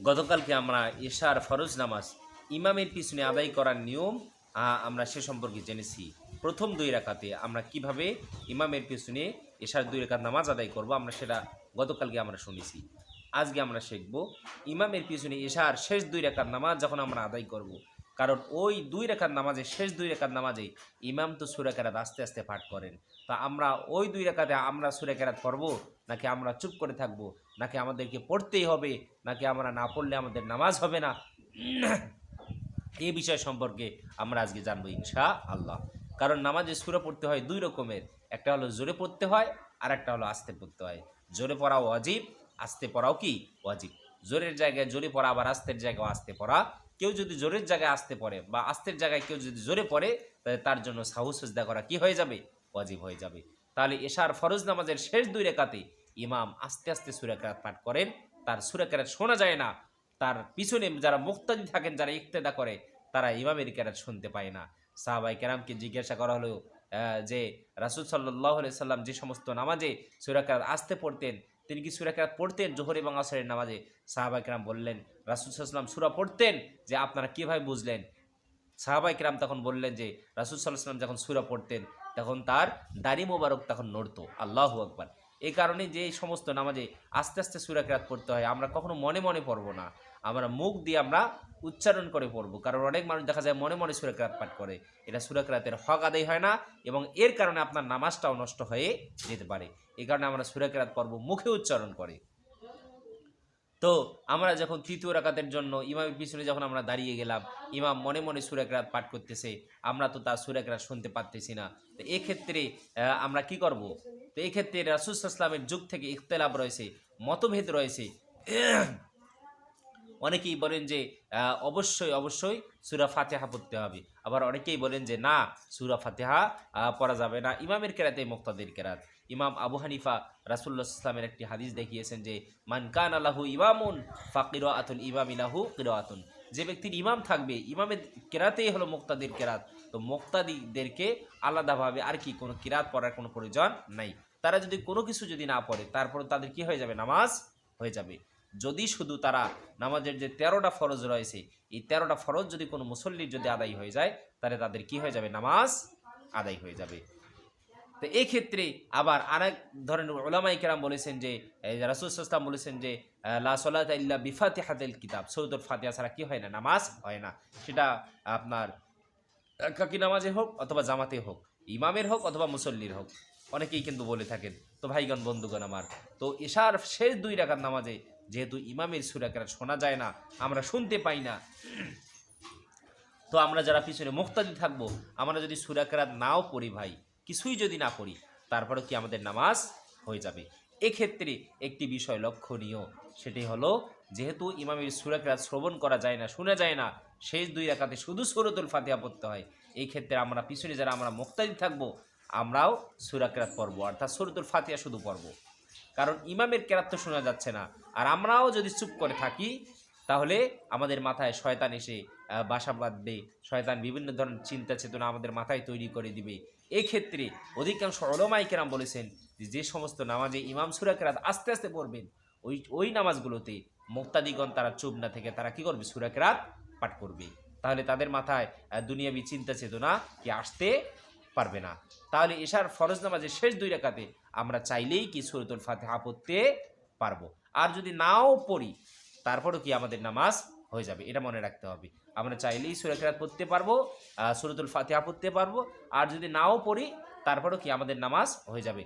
গতকালকে আমরা এশার ফরজ নামাজ ইমামের পিছনে আদায় করার নিয়ম আমরা সে সম্পর্কে জেনেছি প্রথম দুই রেখাতে আমরা কীভাবে ইমামের পিছনে এশার দুই রেখা নামাজ আদায় করব, আমরা সেটা গতকালকে আমরা শুনেছি আজকে আমরা শিখব, ইমামের পিছনে এশার শেষ দুই রেখার নামাজ যখন আমরা আদায় করব। কারণ ওই দুই রেখার নামাজে, শেষ দুই রেখার নামাজে ইমাম তো সুরাকেরাত আস্তে আস্তে পাঠ করেন। তা আমরা ওই দুই রেখাতে আমরা সুরাকেরাত পড়ব, নাকি আমরা চুপ করে থাকব, নাকি আমাদেরকে পড়তেই হবে, নাকি আমরা না পড়লে আমাদের নামাজ হবে না? এই বিষয় সম্পর্কে আমরা আজকে জানব ইনশা আল্লাহ কারণ নামাজে সুরে পড়তে হয় দুই রকমের, একটা হলো জোরে পড়তে হয় আর একটা হলো আস্তে পড়তে হয়। জোরে পড়াও অজীব আস্তে পড়াও কি? অজীব জোরের জায়গায় জোরে পড়া, আবার আস্তের জায়গায় আস্তে পড়া কেউ যদি জোরের জায়গায় আসতে পড়ে বা আস্তের জায়গায় কেউ যদি জোরে পড়ে, তাহলে তার জন্য সাহু সজদা করা কি হয়ে যাবে? ওয়াজিব হয়ে যাবে। তাহলে এশার ফরজ নামাজের শেষ দুই রেখাতে ইমাম আস্তে আস্তে সুরাকাত পাঠ করেন। তার সুরাকাত শোনা যায় না। তার পিছনে যারা মুক্তাদি থাকেন, যারা ইক্তেদা করে, তারা ইমামের কেরাত শুনতে পায় না। সাহাবাই কেরামকে জিজ্ঞাসা করা হলো যে রাসুল সাল্লাহ সাল্লাম যে সমস্ত নামাজে সুরাকাত আসতে পড়তেন তিনি কি সুরা কেরাত পড়তেন? জোহর এবং আসরের নামাজে সাহাবাই কেরাম বললেন, রাসুল সাল্লাম সুরা পড়তেন যে আপনারা কীভাবে বুঝলেন? সাহাবাই কেরাম তখন বললেন যে, রাসুল সাল্লাহ সাল্লাম যখন সুরা পড়তেন, তখন তার দাড়ি মোবারক তখন নড়তো। আল্লাহ আকবার। এই কারণে যে এই সমস্ত নামাজে আস্তে আস্তে সুরাকেরাত পড়তে হয়, আমরা কখনো মনে মনে পড়ব না। আমরা মুখ দিয়ে আমরা উচ্চারণ করে পড়ব, কারণ অনেক মানুষ দেখা যায় মনে মনে সুরাকেরাত পাঠ করে। এটা সুরাকেরাতের হক আদায় হয় না এবং এর কারণে আপনার নামাজটাও নষ্ট হয়ে যেতে পারে। এই কারণে আমরা সুরাকেরাত পর্ব মুখে উচ্চারণ করে। তো আমরা যখন তৃতীয় রাকাতের জন্য ইমামের পিছনে যখন আমরা দাঁড়িয়ে গেলাম, ইমাম মনে মনে সুরেকরাত পাঠ করতেছে, আমরা তো তার সুরেকরাত শুনতে পারতেছি না। তো এক্ষেত্রে আমরা কি করব? তো এক্ষেত্রে রাসুস ইসলামের যুগ থেকে ইখতলাফ রয়েছে, মতভেদ রয়েছে। অনেকেই বলেন যে অবশ্যই অবশ্যই সুরা ফাতেহা পড়তে হবে। আবার অনেকেই বলেন যে, না, সুরা ফাতেহা পড়া যাবে না। ইমামের কেরাতে মুক্তাদের কেরাত। ইমাম আবু হানিফা রাসুল্লাহ ইসলামের একটি হাদিস দেখিয়েছেন যে, মান কান আলাহু ইমামুন ফাকির আতুল ইমাম ইলাহু কিরাতুন। যে ব্যক্তির ইমাম থাকবে, ইমামের কেরাতেই হলো মুক্তাদির কেরাত। তো মুক্তাদিদেরকে আলাদাভাবে আর কি কোনো কিরাত পড়ার কোনো প্রয়োজন নাই। তারা যদি কোনো কিছু যদি না পড়ে, তারপর তাদের কি হয়ে যাবে? নামাজ হয়ে যাবে। যদি শুধু তারা নামাজের যে তেরোটা ফরজ রয়েছে, এই তেরোটা ফরজ যদি কোনো মুসল্লির যদি আদায় হয়ে যায়, তাহলে তাদের কি হয়ে যাবে? নামাজ আদায় হয়ে যাবে। তো ক্ষেত্রে আবার আরেক ধরনের ওলামাই কেরাম বলেছেন যে রাসুল বলেছেন যে লা সলাত বিফাতে হাতেল কিতাব। সৌদুল ফাতিহা ছাড়া কি হয় না? নামাজ হয় না। সেটা আপনার কাকি নামাজে হোক অথবা জামাতে হোক, ইমামের হোক অথবা মুসল্লির হোক, অনেকেই কিন্তু বলে থাকেন, তো ভাইগণ, বন্ধুগণ আমার, তো এশার শেষ দুই রাখার নামাজে যেহেতু ইমামের সুরাকেরা শোনা যায় না, আমরা শুনতে পাই না। তো আমরা যারা পিছনে মুক্তাদি থাকব, আমরা যদি সুরাকেরাত নাও পড়ি ভাই, কিছুই যদি না পড়ি তারপরে কি আমাদের নামাজ হয়ে যাবে? এক্ষেত্রে একটি বিষয় লক্ষণীয়, সেটি হলো যেহেতু ইমামের সুরাকেরাত শ্রবণ করা যায় না, শোনা যায় না, শেষ দুই রাকাতে শুধু সুরতুল ফাতিহা পড়তে হয়। এই ক্ষেত্রে আমরা পিছনে যারা আমরা মুক্তাদি থাকব, আমরাও সুরাকেরাত পড়ব, অর্থাৎ সুরতুল ফাতিহা শুধু পড়ব। কারণ ইমামের কেরাত তো শোনা যাচ্ছে না। আর আমরাও যদি চুপ করে থাকি, তাহলে আমাদের মাথায় শয়তান এসে বাসা বাঁধবে। শয়তান বিভিন্ন ধরনের চিন্তা চেতনা আমাদের মাথায় তৈরি করে দিবে। এই ক্ষেত্রে অধিকাংশ অলমাই কেরাম বলেছেন যে সমস্ত নামাজে ইমাম সুরা কেরাত আস্তে আস্তে পড়বেন, ওই ওই নামাজগুলোতে মুক্তাদিগণ তারা চুপ না থেকে তারা কি করবে? সুরা কেরাত পাঠ করবে। তাহলে তাদের মাথায় দুনিয়াবি চিন্তা চেতনা কি আসতে পারবে না। তাহলে এশার ফরজ নামাজের শেষ দুই রেখাতে আমরা চাইলেই কি সুরতুল ফাতেহা পড়তে পারব। আর যদি নাও পড়ি, তারপরেও কি আমাদের নামাজ হয়ে যাবে, এটা মনে রাখতে হবে। আমরা চাইলেই সুরাকেরাত পড়তে পারব সুরতুল ফাতিহা পড়তে পারব, আর যদি নাও পড়ি, তারপরেও কি আমাদের নামাজ হয়ে যাবে।